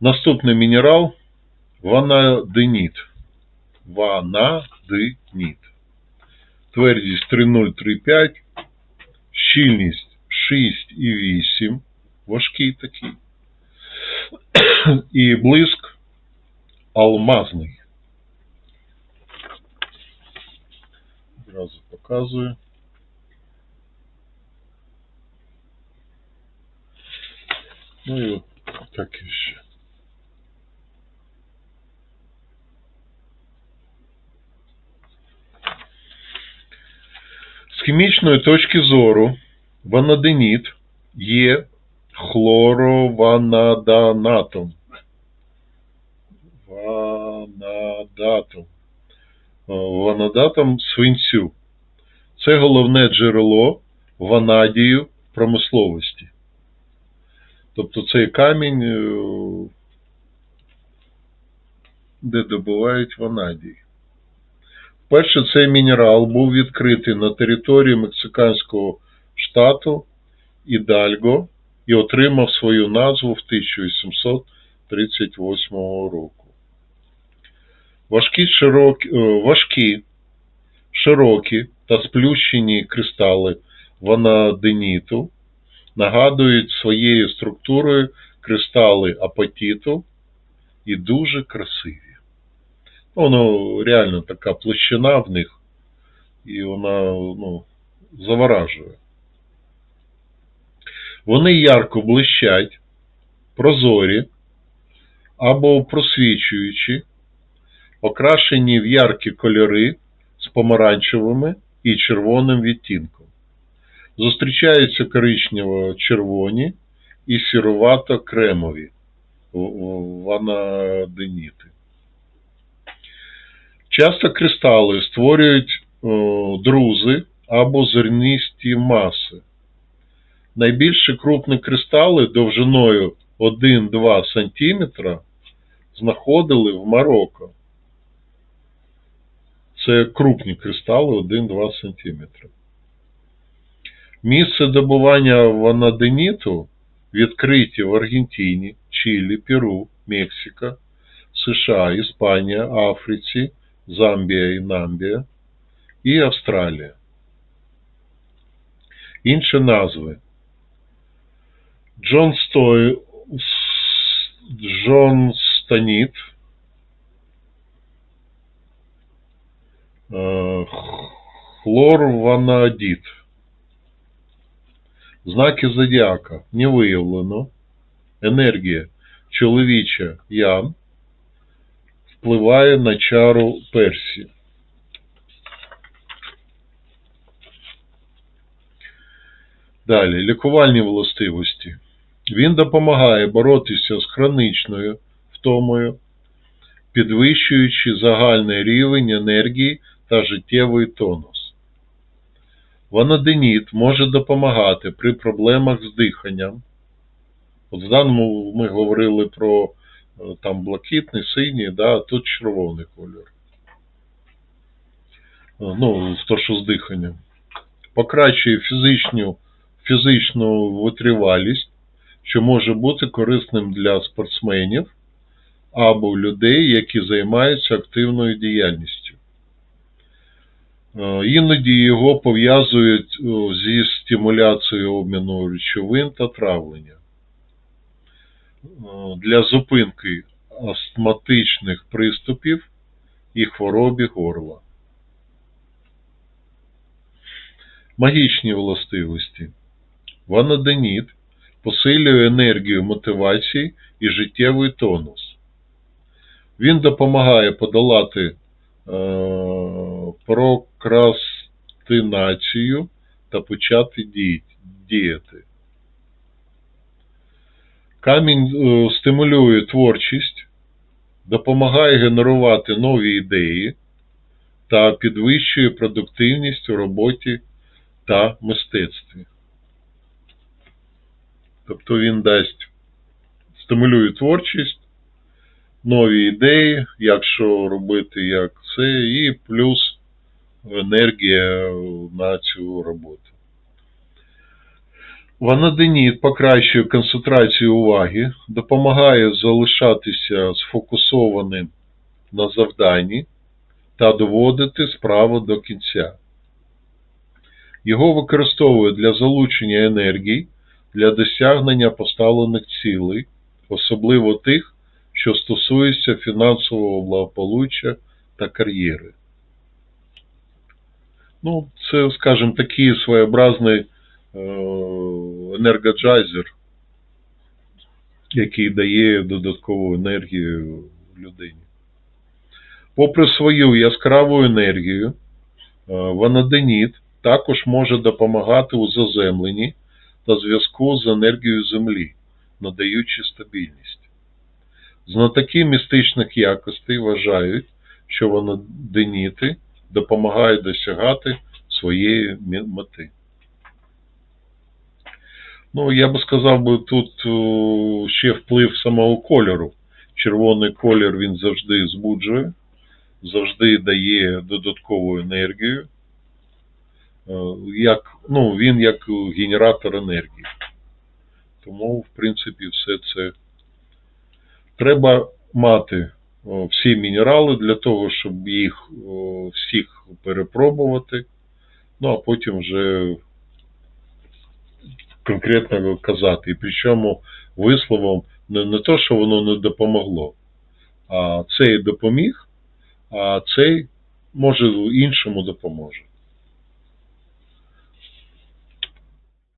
Наступний мінерал ванадиніт. Ванадиніт. Твердість 3,035, щільність 6,8, важкий такий. І блиск алмазний. Одразу показую. Ну і от так і ще. Хімічної точки зору ванадиніт є хлорованаданатом. Ванадатом. Ванадатом свинцю. Це головне джерело ванадію промисловості. Тобто цей камінь, е, де добувають ванадій. Перше цей мінерал був відкритий на території мексиканського штату Ідальго і отримав свою назву в 1838 року. Важкі, широкі, е, важкі, широкі та сплющені кристали ванадиніту нагадують своєю структурою кристали апатиту і дуже красиві. Воно реально така площина в них, і вона ну, заворажує. Вони ярко блищать, прозорі або просвічуючі, окрашені в яркі кольори з помаранчевими і червоним відтінком. Зустрічаються коричнево-червоні і сірувато-кремові ванадиніти. Часто кристали створюють друзи або зернисті маси. Найбільші крупні кристали довжиною 1-2 см знаходили в Марокко. Це крупні кристали 1-2 см. Місце добування ванадиніту відкриті в Аргентині, Чилі, Перу, Мексика, США, Іспанія, Африці, Замбія і Намбія і Австралія. Інші назви Джон Стой, Джон Станіт, е, хлорванадіт. Знаки зодіака не виявлено. Енергія чоловіча Ян впливає на чару Персі. Далі, лікувальні властивості. Він допомагає боротися з хронічною втомою, підвищуючи загальний рівень енергії та життєвий тонус. Ванадиніт може допомагати при проблемах з диханням. От в даному ми говорили про там блакитний, синій, да, а тут червоний кольор. Е, Ну, то, що з диханням. Покращує фізичну, фізичну витривалість, що може бути корисним для спортсменів або людей, які займаються активною діяльністю. Е, Іноді його пов'язують зі стимуляцією обміну речовин та травлення. Для зупинки астматичних приступів і хворобі горла. Магічні властивості. Ванадиніт посилює енергію мотивації і життєвий тонус. Він допомагає подолати е, прокрастинацію та почати діяти. Камінь е, стимулює творчість, допомагає генерувати нові ідеї та підвищує продуктивність у роботі та мистецтві. Тобто він дасть стимулює творчість, нові ідеї, як що робити, як це, і плюс енергія на цю роботу. Ванаденіт покращує концентрацію уваги, допомагає залишатися сфокусованим на завданні та доводити справу до кінця. Його використовують для залучення енергії для досягнення поставлених цілей, особливо тих, що стосуються фінансового благополуччя та кар'єри. Ну, це, скажімо, такий своєобразний е, енергоджайзер, який дає додаткову енергію людині. Попри свою яскраву енергію, е, ванаденіт також може допомагати у заземленні та зв'язку з енергією Землі, надаючи стабільність. Знатоки містичних якостей вважають, що ванаденіти допомагають досягати своєї мети. Ну, я би сказав би, тут ще вплив самого кольору. Червоний колір він завжди збуджує, завжди дає додаткову енергію. Е, Як, ну, він як генератор енергії. Тому, в принципі, все це треба мати всі мінерали для того, щоб їх всіх перепробувати. Ну, а потім вже конкретно казати. І причому висловом не, не то, що воно не допомогло, а цей допоміг, а цей може іншому допоможе.